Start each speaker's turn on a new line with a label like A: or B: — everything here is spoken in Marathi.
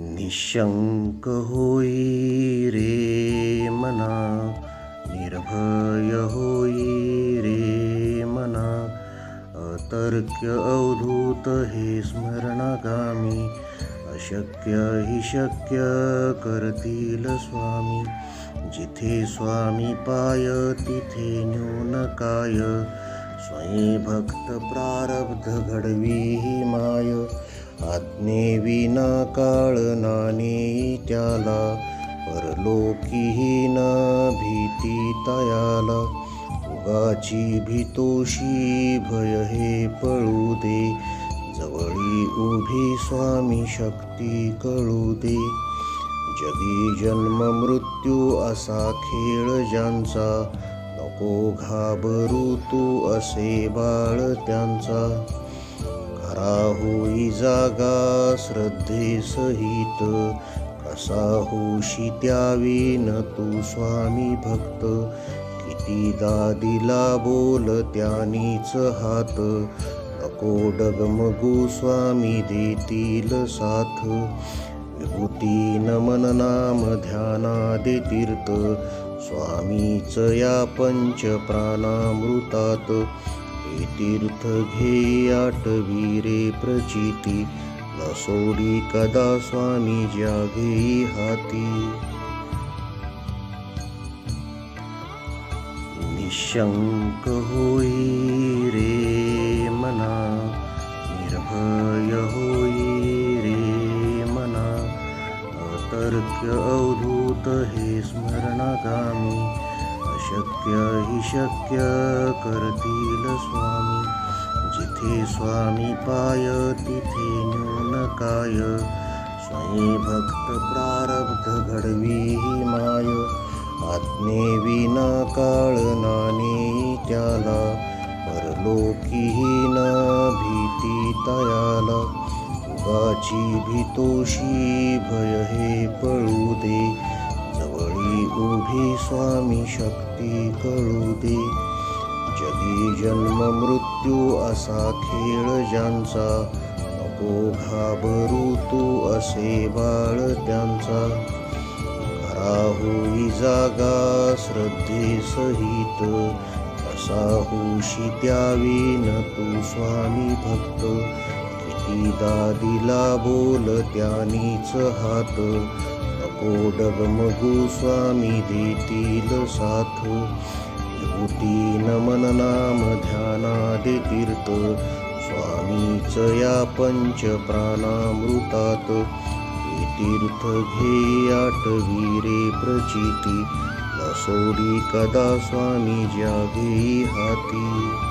A: निशंक होई रे मना निर्भय होई रे मना। अतर्क्य अवधूत हे स्मरणगामी अशक्य हि शक्य करतील स्वामी। जिथे स्वामी पाय तिथे न्यून काय। स्वयं भक्त प्रारब्ध घडवी ही माय। आज्ञेविना काळ नाने त्याला परलोकीही ना भीती तयाला. उगाची भीतोशी भय हे पळू दे जवळी उभी स्वामी शक्ती कळू दे. जगी जन्म मृत्यू असा खेळ ज्यांचा नको घाबरू तू असे बाळ त्यांचा. खरा होई जागा श्रद्धेसहित कसा होशी त्यावी न तू स्वामी भक्त. कितीदा दिला बोल त्यानीच हात. नको डगमगू स्वामी देतील साथ. विभूती नमन नाम ध्यानादे तीर्थ. स्वामीच या पंच प्राणामृतात हे तीर्थ घे आठवी रे प्रचिती। न सोडी कदा स्वामी घेई हाती। निशंक होई रे मना निर्भय होई रे मना। अतर्क्य अवधूत हे स्मरणगामी शक्य हि शक्य करतील स्वामी. जिथे स्वामी पाय तिथे न्यून काय. स्वयं भक्त प्रारब्ध घडवी ही माय. आज्ञेविना काळ नाने त्याला. परलोकीही न भीती तयाला. उगाची भीतोशी भय हे पळू दे. वळी उभी स्वामी शक्ती कळू दे. जगी जन्म मृत्यू असा खेळ ज्यांचा. नको घाबरू तू असे बाळ त्यांचा. खरा होई जागा श्रद्धे सहित. असा होशी त्यावी न तू स्वामी भक्त. कितीदा दिला बोल त्यानीच हात. नको स्वामी देतील साथ विभूती नमन नाम ध्यानादे तीर्थ। स्वामीच या पंच प्राणामृतात। हे तीर्थ घे आठवी प्रचिती। न सोडी कदा स्वामी ज्या घेई हाती।